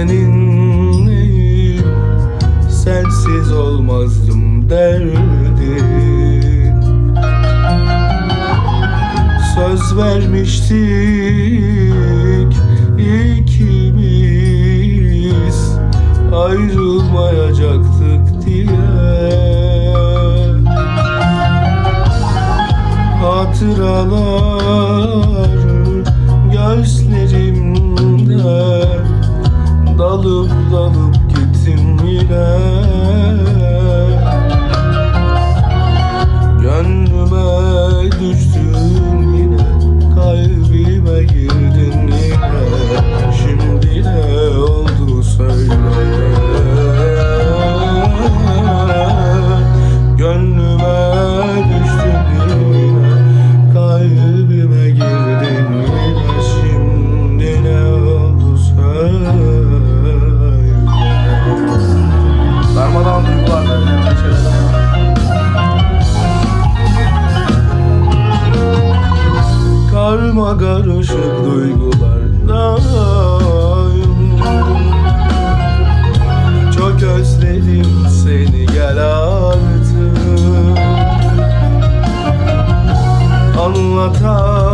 seninleyim. Sensiz olmazdım derdin Söz vermiştik ikimiz. Ayrılmayacaktık diye. Hatıralar Karma karışık duygulardayım Çok özledim seni gel artık. Anlatamam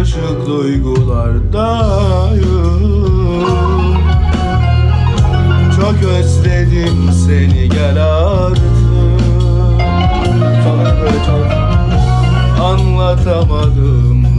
karmaşık duygulardayım. Çok özledim seni gel artık. Anlatamadım.